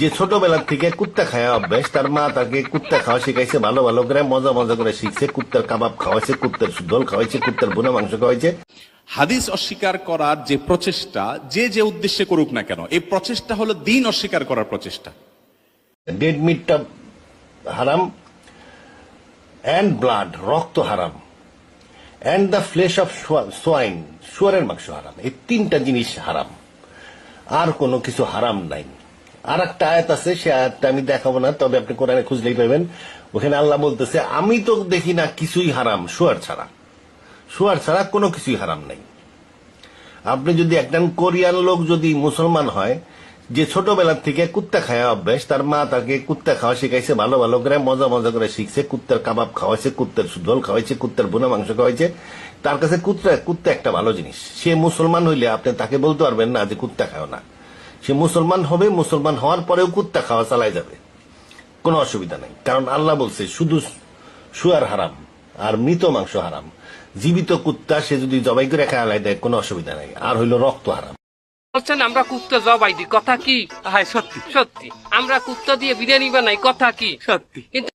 যে ছোটবেলার থেকে কুত্তা খাওয়া অভ্যাস তার মা তাকে কুত্তা খাওয়া শিখাইছে ভালো ভালো করে মজা মজা করে শিখছে। কুত্তার কাবাব খাওয়াইছে কুত্তার দোল খাওয়াইছে কুত্তার বুনা মাংস খাওয়াইছে। হাদিস অস্বীকার করার যে প্রচেষ্টা যে যে উদ্দেশ্যে করুক না কেন এই প্রচেষ্টা হলো দিন অস্বীকার করার প্রচেষ্টা। ডেড মিটটা হারাম অ্যান্ড ব্লাড রক্ত হারাম। And the flesh of swine শুয়ারের মাংস হারাম। এই তিনটা জিনিস হারাম। আর কোনো কিছু হারাম নাই। আর একটা আয়াত আছে, সে আয়াতটা আমি দেখাবো না, তবে আপনি কোরআনে খুঁজলেই পাবেন। ওখানে আল্লাহ বলতেছে, আমি তো দেখি না কিছুই হারাম, শুয়ার ছাড়া। শুয়ার ছাড়া কোনো কিছুই হারাম নাই। আপনি যদি একজন কোরিয়ান লোক যদি মুসলমান হয়, যে ছোটবেলার থেকে কুত্তা খাওয়া অভ্যাস, তার মা তাকে কুত্তা খাওয়া শিখাইছে, ভালো ভালো করে, মজা মজা করে শিখছে, কুত্তার কাবাব খাওয়াইছে, কুত্তার ঝোল খাওয়াইছে, কুত্তার বোনা মাংস খাওয়াইছে, তার কাছে কুত্তা কুত্তা একটা ভালো জিনিস। সে মুসলমান হইলে আপনি তাকে বলতে পারবেন না যে কুত্তা খাও না। সে মুসলমান হবে মুসলমান হওয়ার পরেও কুত্তা খাওয়া চালাই যাবে। কোনো অসুবিধা নেই। কারণ আল্লাহ বলছে শুধু শুয়ার হারাম আর মৃত মাংস হারাম। জীবিত কুত্তা সে যদি জবাই করে খাওয়া দেয় কোনো অসুবিধা নাই। আর হইল রক্ত হারাম। বলছেন আমরা কুত্তা জবাই দিই কথা কি? হ্যাঁ সত্যি। সত্যি। আমরা কুত্তা দিয়ে বিরিয়ানি বানাই কথা কি? সত্যি। কিন্তু